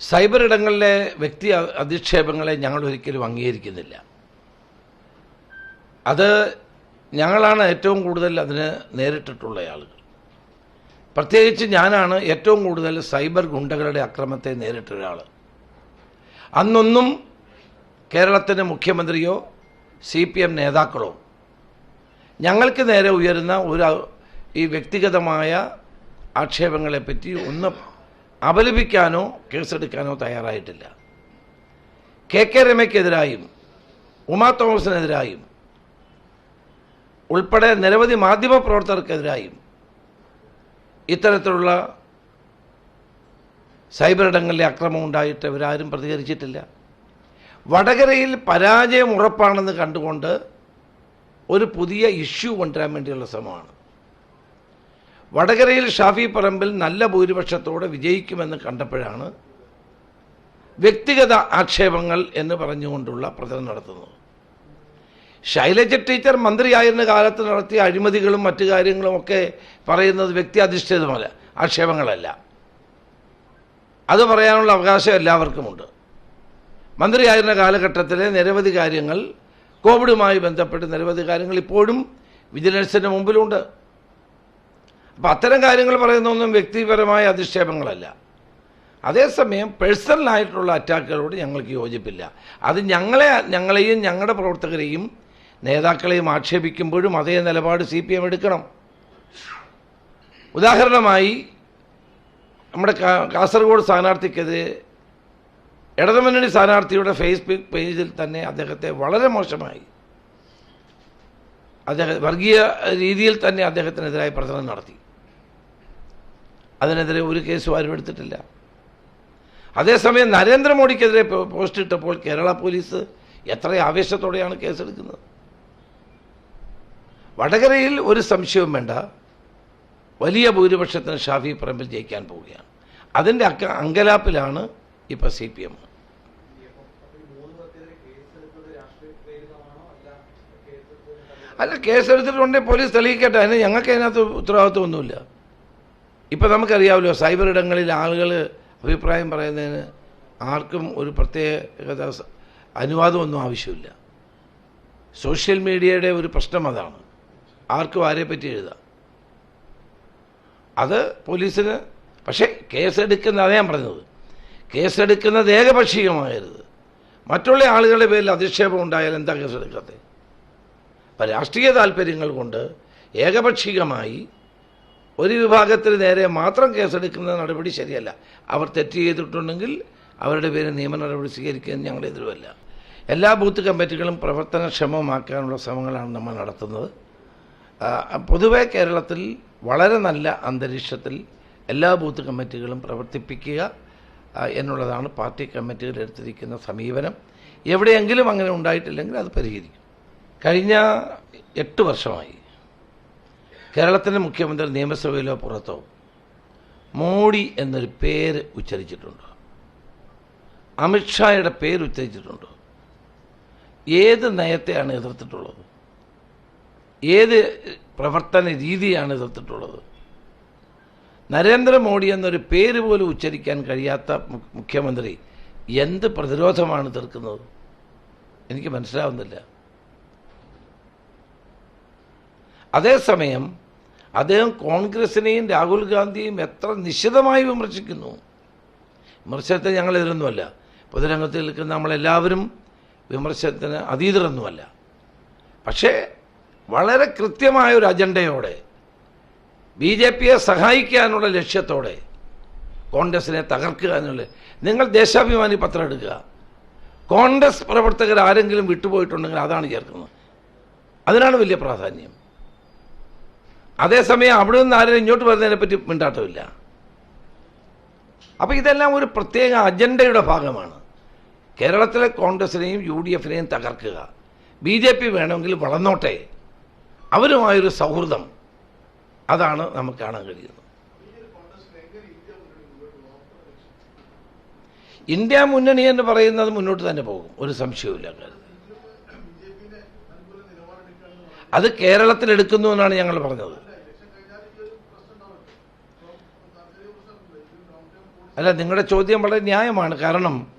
Cyber ഇടങ്ങളിലെ വ്യക്തി അധിക്ഷേപങ്ങളെ ഞങ്ങൾ ഒരിക്കലും അംഗീകരിക്കുന്നില്ല. അത് ഞങ്ങളാണ് ഏറ്റവും കൂടുതൽ അതിന് നേരിട്ടിട്ടുള്ള ആളുകൾ. പ്രത്യേകിച്ച് ഞാനാണ് ഏറ്റവും കൂടുതൽ സൈബർ ഗുണ്ടകളുടെ അക്രമത്തെ നേരിട്ട ഒരാൾ അന്നൊന്നും കേരളത്തിന്റെ മുഖ്യമന്ത്രിയോ സി പി എം നേതാക്കളോ ഞങ്ങൾക്ക് നേരെ ഉയരുന്ന ഒരു ഈ വ്യക്തിഗതമായ ആക്ഷേപങ്ങളെപ്പറ്റി ഒന്ന് അപലപിക്കാനോ കേസെടുക്കാനോ തയ്യാറായിട്ടില്ല. കെ കെ രമയ്ക്കെതിരായും ഉമാ തോമസിനെതിരായും ഉൾപ്പെടെ നിരവധി മാധ്യമ പ്രവർത്തകർക്കെതിരായും ഇത്തരത്തിലുള്ള സൈബർ ഇടങ്ങളിലെ അക്രമം ഉണ്ടായിട്ട് ഇവരാരും പ്രതികരിച്ചിട്ടില്ല. വടകരയിൽ പരാജയം ഉറപ്പാണെന്ന് കണ്ടുകൊണ്ട് ഒരു പുതിയ ഇഷ്യൂ കൊണ്ടുവരാൻ വേണ്ടിയുള്ള ശ്രമമാണ്. വടകരയിൽ ഷാഫി പറമ്പിൽ നല്ല ഭൂരിപക്ഷത്തോടെ വിജയിക്കുമെന്ന് കണ്ടപ്പോഴാണ് വ്യക്തിഗത ആക്ഷേപങ്ങൾ എന്ന് പറഞ്ഞുകൊണ്ടുള്ള പ്രചരണം നടത്തുന്നത്. ശൈലജ ടീച്ചർ മന്ത്രിയായിരുന്ന കാലത്ത് നടത്തിയ അഴിമതികളും മറ്റു കാര്യങ്ങളും ഒക്കെ പറയുന്നത് വ്യക്തി അധിഷ്ഠിതമല്ല ആക്ഷേപങ്ങളല്ല. അത് പറയാനുള്ള അവകാശം എല്ലാവർക്കുമുണ്ട്. മന്ത്രിയായിരുന്ന കാലഘട്ടത്തിലെ നിരവധി കാര്യങ്ങൾ കോവിഡുമായി ബന്ധപ്പെട്ട് നിരവധി കാര്യങ്ങൾ ഇപ്പോഴും വിജിലൻസിന്റെ മുമ്പിലുണ്ട്. അപ്പം അത്തരം കാര്യങ്ങൾ പറയുന്നതൊന്നും വ്യക്തിപരമായ അധിക്ഷേപങ്ങളല്ല. അതേസമയം പേഴ്സണലായിട്ടുള്ള അറ്റാക്കുകളോട് ഞങ്ങൾക്ക് യോജിപ്പില്ല. അത് ഞങ്ങളെ ഞങ്ങളെയും ഞങ്ങളുടെ പ്രവർത്തകരെയും നേതാക്കളെയും ആക്ഷേപിക്കുമ്പോഴും അതേ നിലപാട് സി പി എം എടുക്കണം. ഉദാഹരണമായി നമ്മുടെ കാസർഗോഡ് സ്ഥാനാർത്ഥിക്കെതിരെ ഇടതുമുന്നണി സ്ഥാനാർത്ഥിയുടെ ഫേസ്ബുക്ക് പേജിൽ തന്നെ അദ്ദേഹത്തെ വളരെ മോശമായി അദ്ദേഹം വർഗീയ രീതിയിൽ തന്നെ അദ്ദേഹത്തിനെതിരായി പ്രചരണം നടത്തി. അതിനെതിരെ ഒരു കേസും ആരും എടുത്തിട്ടില്ല. അതേസമയം നരേന്ദ്രമോദിക്കെതിരെ പോസ്റ്റ് ഇട്ടപ്പോൾ കേരള പോലീസ് എത്ര ആവേശത്തോടെയാണ് കേസെടുക്കുന്നത്. വടകരയിൽ ഒരു സംശയവും വേണ്ട. വലിയ ഭൂരിപക്ഷത്തിന് ഷാഫി പറമ്പിൽ ജയിക്കാൻ പോവുകയാണ്. അതിന്റെ അക്ക അങ്കലാപ്പിലാണ് ഇപ്പോൾ സി പി എം. അല്ല കേസെടുത്തിട്ടുണ്ടെങ്കിൽ പോലീസ് തെളിയിക്കട്ടെ. അതിന് ഞങ്ങൾക്ക് അതിനകത്ത് ഉത്തരവാദിത്വമൊന്നുമില്ല. ഇപ്പം നമുക്കറിയാമല്ലോ സൈബർ ഇടങ്ങളിൽ ആളുകൾ അഭിപ്രായം പറയുന്നതിന് ആർക്കും ഒരു പ്രത്യേകത അനുവാദമൊന്നും ആവശ്യമില്ല. സോഷ്യൽ മീഡിയയുടെ ഒരു പ്രശ്നം അതാണ്. ആർക്കും ആരെ പറ്റി എഴുതാം? അത് പോലീസിന് പക്ഷേ കേസെടുക്കുന്ന അതേ ഞാൻ പറഞ്ഞത്. കേസെടുക്കുന്നത് ഏകപക്ഷീയമാകരുത്. മറ്റുള്ള ആളുകളുടെ പേരിൽ അധിക്ഷേപം ഉണ്ടായാൽ എന്താ കേസെടുക്കാത്തത് അപ്പം രാഷ്ട്രീയ താല്പര്യങ്ങൾ കൊണ്ട് ഏകപക്ഷീയമായി ഒരു വിഭാഗത്തിന് നേരെ മാത്രം കേസെടുക്കുന്ന നടപടി ശരിയല്ല. അവർ തെറ്റ് ചെയ്തിട്ടുണ്ടെങ്കിൽ അവരുടെ പേര് നിയമ നടപടി സ്വീകരിക്കാൻ ഞങ്ങൾ എതിരുമല്ല എല്ലാ ബൂത്ത് കമ്മിറ്റികളും പ്രവർത്തനക്ഷമമാക്കാനുള്ള ശ്രമങ്ങളാണ് നമ്മൾ നടത്തുന്നത്. പൊതുവെ കേരളത്തിൽ വളരെ നല്ല അന്തരീക്ഷത്തിൽ എല്ലാ ബൂത്ത് കമ്മിറ്റികളും പ്രവർത്തിപ്പിക്കുക എന്നുള്ളതാണ് പാർട്ടി കമ്മിറ്റികൾ എടുത്തിരിക്കുന്ന സമീപനം. എവിടെയെങ്കിലും അങ്ങനെ ഉണ്ടായിട്ടില്ലെങ്കിൽ അത് പരിഹരിക്കും. കഴിഞ്ഞ എട്ട് വർഷമായി കേരളത്തിന്റെ മുഖ്യമന്ത്രി നിയമസഭയിലോ പുറത്തോ മോഡി എന്നൊരു പേര് ഉച്ചരിച്ചിട്ടുണ്ടോ. അമിത്ഷായുടെ പേര് ഉച്ചരിച്ചിട്ടുണ്ടോ. ഏത് നയത്തെയാണ് എതിർത്തിട്ടുള്ളത്? ഏത് പ്രവർത്തന രീതിയാണ് എതിർത്തിട്ടുള്ളത്? നരേന്ദ്രമോദി എന്നൊരു പേര് പോലും ഉച്ചരിക്കാൻ കഴിയാത്ത മുഖ്യമന്ത്രി എന്ത് പ്രതിരോധമാണ് തീർക്കുന്നത് എനിക്ക് മനസ്സിലാവുന്നില്ല. അതേസമയം അദ്ദേഹം കോൺഗ്രസിനെയും രാഹുൽ ഗാന്ധിയും എത്ര നിശിതമായി വിമർശിക്കുന്നു. വിമർശനത്തെ ഞങ്ങൾ എതിരൊന്നുമല്ല. പൊതുരംഗത്ത് നിൽക്കുന്ന നമ്മളെല്ലാവരും വിമർശനത്തിന് അതീതരൊന്നുമല്ല. പക്ഷേ വളരെ കൃത്യമായ ഒരു അജണ്ടയോടെ ബി ജെ പിയെ സഹായിക്കാനുള്ള ലക്ഷ്യത്തോടെ കോൺഗ്രസിനെ തകർക്കുക എന്നുള്ള നിങ്ങൾ ദേശാഭിമാനി പത്രം എടുക്കുക. കോൺഗ്രസ് പ്രവർത്തകർ ആരെങ്കിലും വിട്ടുപോയിട്ടുണ്ടെങ്കിൽ അതാണ് ചേർക്കുന്നത്. അതിനാണ് വലിയ പ്രാധാന്യം. അതേസമയം അവിടെ നിന്ന് ആരും ഇങ്ങോട്ട് വരുന്നതിനെ പറ്റി മിണ്ടാട്ടമില്ല അപ്പോൾ ഇതെല്ലാം ഒരു പ്രത്യേക അജണ്ടയുടെ ഭാഗമാണ്. കേരളത്തിലെ കോൺഗ്രസിനെയും യു ഡി എഫിനെയും തകർക്കുക. ബി ജെ പി വേണമെങ്കിൽ വളർന്നോട്ടെ. അവരുമായൊരു സൗഹൃദം. അതാണ് നമുക്ക് കാണാൻ കഴിയുന്നത്. ഇന്ത്യ മുന്നണി എന്ന് പറയുന്നത് മുന്നോട്ട് തന്നെ പോകും. ഒരു സംശയവുമില്ല കാര്യത്തിൽ. അത് കേരളത്തിൽ എടുക്കുന്നു എന്നാണ് ഞങ്ങൾ പറഞ്ഞത്. അല്ല നിങ്ങളുടെ ചോദ്യം വളരെ ന്യായമാണ്. കാരണം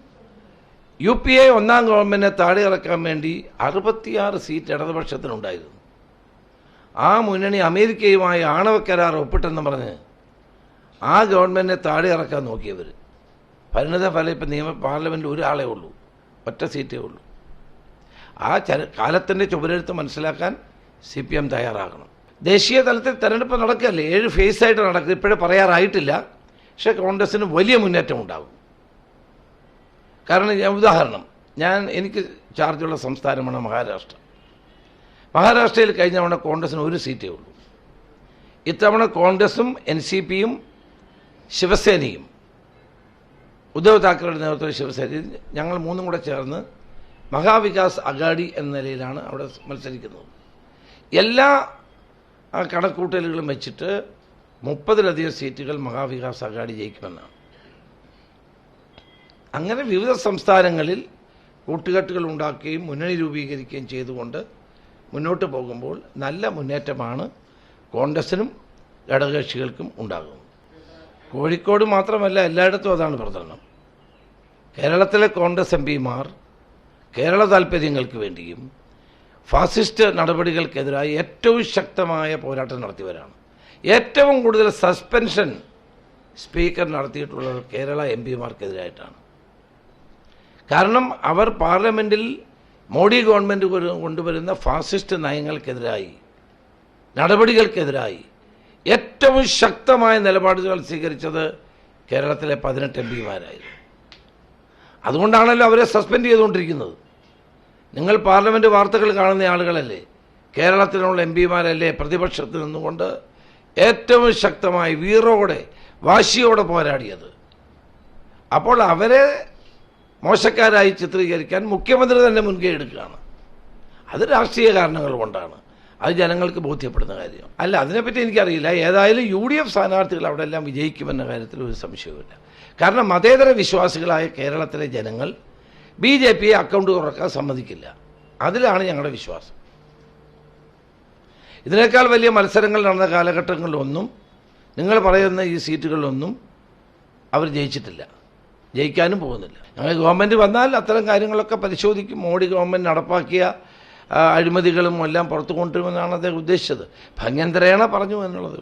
യു പി എ ഒന്നാം ഗവൺമെന്റിനെ താഴെ ഇറക്കാൻ വേണ്ടി അറുപത്തിയാറ് സീറ്റ് ഇടതുപക്ഷത്തിനുണ്ടായിരുന്നു. ആ മുന്നണി അമേരിക്കയുമായി ആണവ കരാർ ഒപ്പിട്ടെന്ന് പറഞ്ഞ് ആ ഗവൺമെന്റിനെ താഴെ ഇറക്കാൻ നോക്കിയവർ പരിണിത ഇപ്പം നിയമ പാർലമെന്റിൽ ഒരാളേ ഉള്ളൂ. ഒറ്റ സീറ്റേ ഉള്ളൂ. ആ ചര കാലത്തിന്റെ ചുവരെഴുത്ത് മനസ്സിലാക്കാൻ സി പി എം തയ്യാറാകണം. ദേശീയ തലത്തിൽ തെരഞ്ഞെടുപ്പ് നടക്കുകയല്ലേ? ഏഴ് ഫേസ് ആയിട്ട് നടക്കുക ഇപ്പോഴേ പറയാറായിട്ടില്ല. പക്ഷേ കോൺഗ്രസ്സിന് വലിയ മുന്നേറ്റം ഉണ്ടാകും. കാരണം ഞാൻ ഉദാഹരണം ഞാൻ എനിക്ക് ചാർജുള്ള സംസ്ഥാനമാണ് മഹാരാഷ്ട്ര. മഹാരാഷ്ട്രയിൽ കഴിഞ്ഞ തവണ കോൺഗ്രസ്സിന് ഒരു സീറ്റേ ഉള്ളൂ. ഇത്തവണ കോൺഗ്രസും എൻ സി പിയും ശിവസേനയും ഉദ്ധവ് താക്കറയുടെ നേതൃത്വത്തിൽ ശിവസേന ഞങ്ങൾ മൂന്നും കൂടെ ചേർന്ന് മഹാവികാസ് അഗാഡി എന്ന നിലയിലാണ് അവിടെ മത്സരിക്കുന്നത്. എല്ലാ കണക്കൂട്ടലുകളും വെച്ചിട്ട് മുപ്പതിലധികം സീറ്റുകൾ മഹാവികാസ് അഘാടി ജയിക്കുമെന്നാണ്. അങ്ങനെ വിവിധ സംസ്ഥാനങ്ങളിൽ കൂട്ടുകെട്ടുകൾ ഉണ്ടാക്കുകയും മുന്നണി രൂപീകരിക്കുകയും ചെയ്തുകൊണ്ട് മുന്നോട്ട് പോകുമ്പോൾ നല്ല മുന്നേറ്റമാണ് കോൺഗ്രസിനും ഘടകകക്ഷികൾക്കും ഉണ്ടാകുന്നത്. കോഴിക്കോട് മാത്രമല്ല എല്ലായിടത്തും അതാണ് പ്രധാനം കേരളത്തിലെ കോൺഗ്രസ് എം പിമാർ കേരള താൽപ്പര്യങ്ങൾക്ക് വേണ്ടിയും ഫാസിസ്റ്റ് നടപടികൾക്കെതിരായി ഏറ്റവും ശക്തമായ പോരാട്ടം നടത്തിയവരാണ്. ഏറ്റവും കൂടുതൽ സസ്പെൻഷൻ സ്പീക്കർ നടത്തിയിട്ടുള്ളത് കേരള എം പിമാർക്കെതിരായിട്ടാണ്. കാരണം അവർ പാർലമെന്റിൽ മോഡി ഗവൺമെന്റ് കൊണ്ടുവരുന്ന ഫാസിസ്റ്റ് നയങ്ങൾക്കെതിരായി നടപടികൾക്കെതിരായി ഏറ്റവും ശക്തമായ നിലപാടുകൾ സ്വീകരിച്ചത് കേരളത്തിലെ പതിനെട്ട് എം പിമാരായിരുന്നു. അതുകൊണ്ടാണല്ലോ അവരെ സസ്പെൻഡ് ചെയ്തുകൊണ്ടിരിക്കുന്നത്. നിങ്ങൾ പാർലമെന്റ് വാർത്തകൾ കാണുന്ന ആളുകളല്ലേ? കേരളത്തിലുള്ള എം പിമാരല്ലേ പ്രതിപക്ഷത്ത് നിന്നുകൊണ്ട് ഏറ്റവും ശക്തമായി വീറോടെ വാശിയോടെ പോരാടിയത്. അപ്പോൾ അവരെ മോശക്കാരായി ചിത്രീകരിക്കാൻ മുഖ്യമന്ത്രി തന്നെ മുൻകൈ എടുക്കുകയാണ്. അത് രാഷ്ട്രീയ കാരണങ്ങൾ കൊണ്ടാണ്. അത് ജനങ്ങൾക്ക് ബോധ്യപ്പെടുന്ന കാര്യം. അല്ല അതിനെപ്പറ്റി എനിക്കറിയില്ല. ഏതായാലും യു ഡി എഫ് സ്ഥാനാർത്ഥികൾ അവിടെ എല്ലാം വിജയിക്കുമെന്ന കാര്യത്തിൽ ഒരു സംശയവുമില്ല. കാരണം മതേതര വിശ്വാസികളായ കേരളത്തിലെ ജനങ്ങൾ ബി ജെ പിയെ അക്കൗണ്ട് തുറക്കാൻ സമ്മതിക്കില്ല. അതിലാണ് ഞങ്ങളുടെ വിശ്വാസം. ഇതിനേക്കാൾ വലിയ മത്സരങ്ങൾ നടന്ന കാലഘട്ടങ്ങളിലൊന്നും നിങ്ങൾ പറയുന്ന ഈ സീറ്റുകളിലൊന്നും അവർ ജയിച്ചിട്ടില്ല. ജയിക്കാനും പോകുന്നില്ല. ഞങ്ങൾ ഗവൺമെന്റ് വന്നാൽ അത്തരം കാര്യങ്ങളൊക്കെ പരിശോധിക്കും. മോഡി ഗവൺമെന്റ് നടപ്പാക്കിയ അഴിമതികളും എല്ലാം പുറത്തു കൊണ്ടുവരുമെന്നാണ് അദ്ദേഹം ഉദ്ദേശിച്ചത്. ഭംഗ്യന്തരേണ പറഞ്ഞു എന്നുള്ളതേ.